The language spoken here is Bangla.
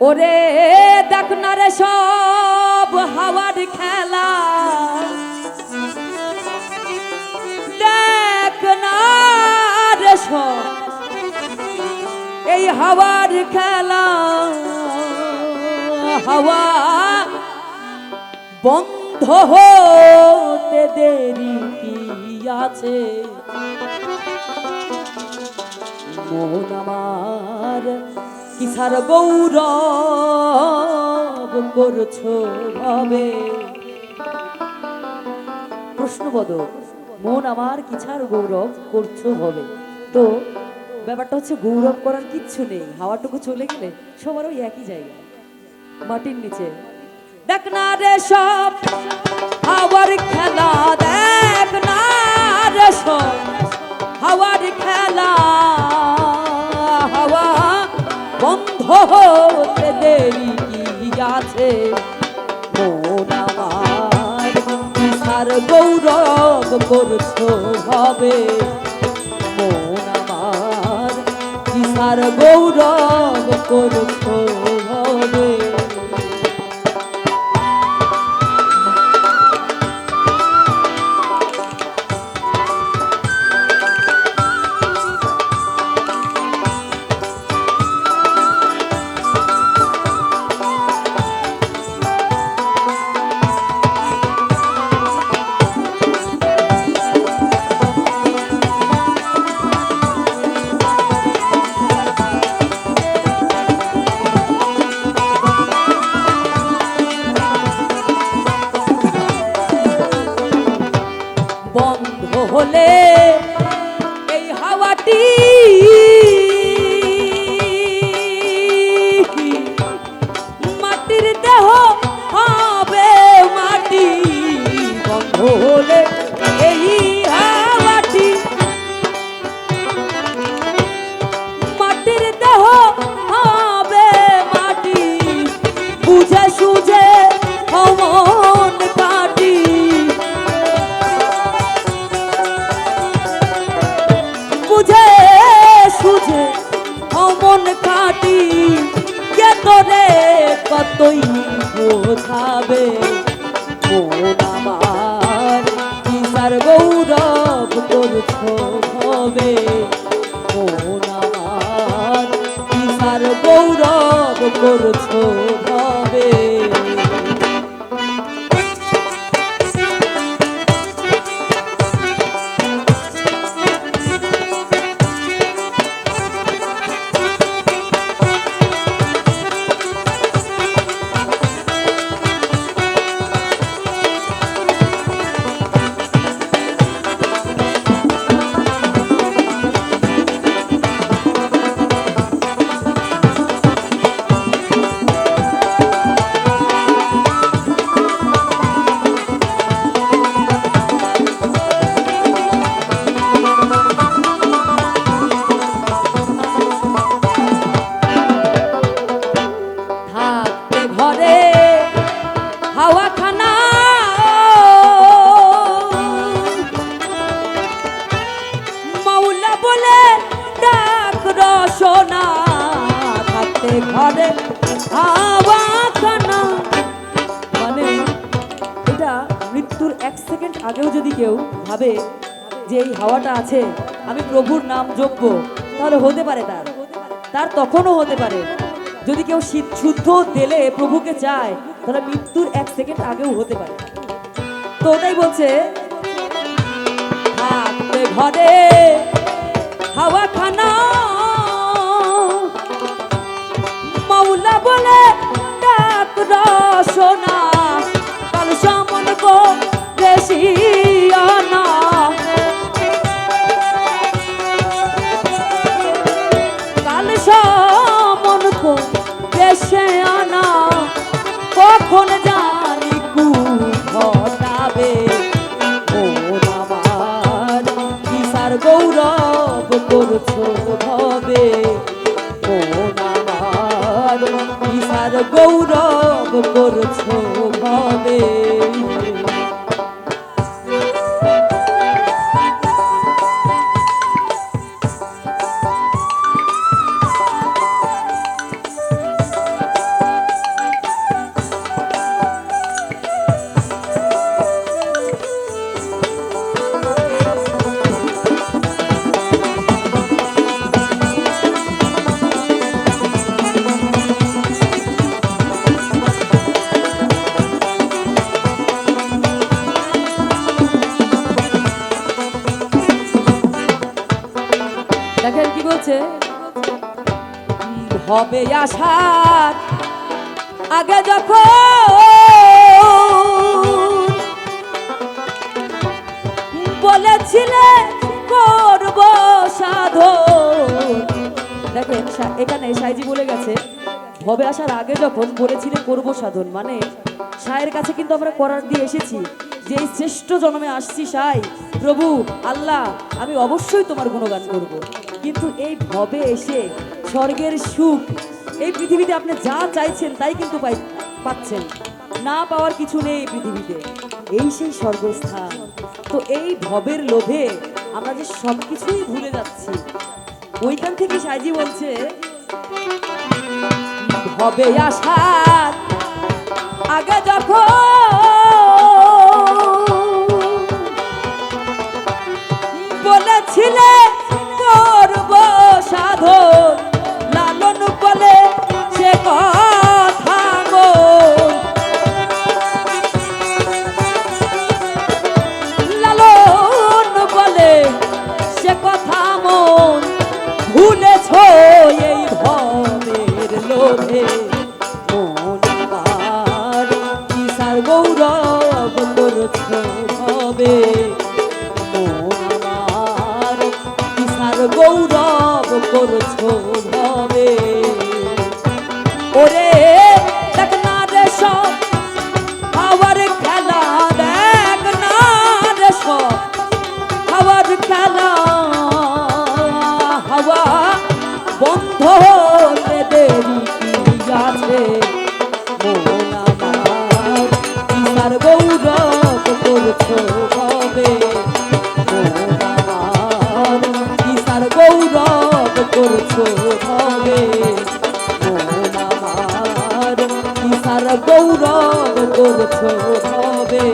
ওরে দেখ না রে সব হাওয়ার খেলা। দেখ না রে সব এই হাওয়ার খেলা। হাওয়া বন্ধ হতে দেরি কি আছে? মোহন আমার কিসার গৌরব করছ ভাবে? প্রশ্নপদ মন আমার কিছার গৌরব করছ হবে? তো, ব্যাপারটা হচ্ছে গৌরব করার কিচ্ছু নেই, হাওয়াটুকু চলে গেলে সবার ওই একই জায়গা। মাটির নিচে। দেখ না রে সব, হাওয়ার খেলা দেখ না রে সব, হাওয়ার খেলা বন্ধ হতে দেরি কি আছে? আর গৌরব করছ হবে মন আমার কিসার গৌরব করছ সুঝে অমন কাটি, কে তোরে কতই বোঝাবে? মন আমার কিসার গৌরব করছ হবে? মন আমার কিসার গৌরব করছ বলে ডাক রসনা থাকতে ঘরে হাওয়া মানে এটা মৃত্যুর এক সেকেন্ড আগেও যদি কেউ ভাবে যে এই হাওয়াটা আছে, আমি প্রভুর নাম জপব, তাহলে হতে পারে তার। তার তখনও হতে পারে। যদি কেউ শুদ্ধ দিলে প্রভুকে চায়, তাহলে মৃত্যুর এক সেকেন্ড আগেও হতে পারে। তো ওটাই বলছে ঘরে হাওয়া খানা মাওলা বলে ডাক রসনা কাল সমন গো রেশিয়ানা কাল সমন গো দেশে আনা, কখন জানি কু ঘটাবে মন আমার কিসার গৌরব করছ ভবে মন আমার কিসার গৌরব করছ। হবে আসার আগে যখন বলেছিলে করব সাধন। দেখেন এখানে সাইজি বলে গেছে, হবে আসার আগে যখন বলেছিলে করব সাধন মানে সায়ের কাছে কিন্তু আমরা করার দিয়ে এসেছি, যে শ্রেষ্ঠ জন্মে আসছি সাই, প্রভু, আল্লাহ, আমি অবশ্যই তোমার গুণগান করব। কিন্তু এই ভবে এসে স্বর্গের সুখ, এই পৃথিবীতে আপনি যা চাইছেন তাই কিন্তু পাই পাচ্ছেন। না পাওয়ার কিছু নেই এই পৃথিবীতে। এই সেই স্বর্গস্থান। তো এই ভবের লোভে আমরা যে সব কিছুই ভুলে যাচ্ছি। ওইখান থেকে সাইজি বলছে, ভবে আসার আগে যখন বলেছিলে হবে। কিসার গৌরব করছ হবে। কিসার গৌরব করছ হবে।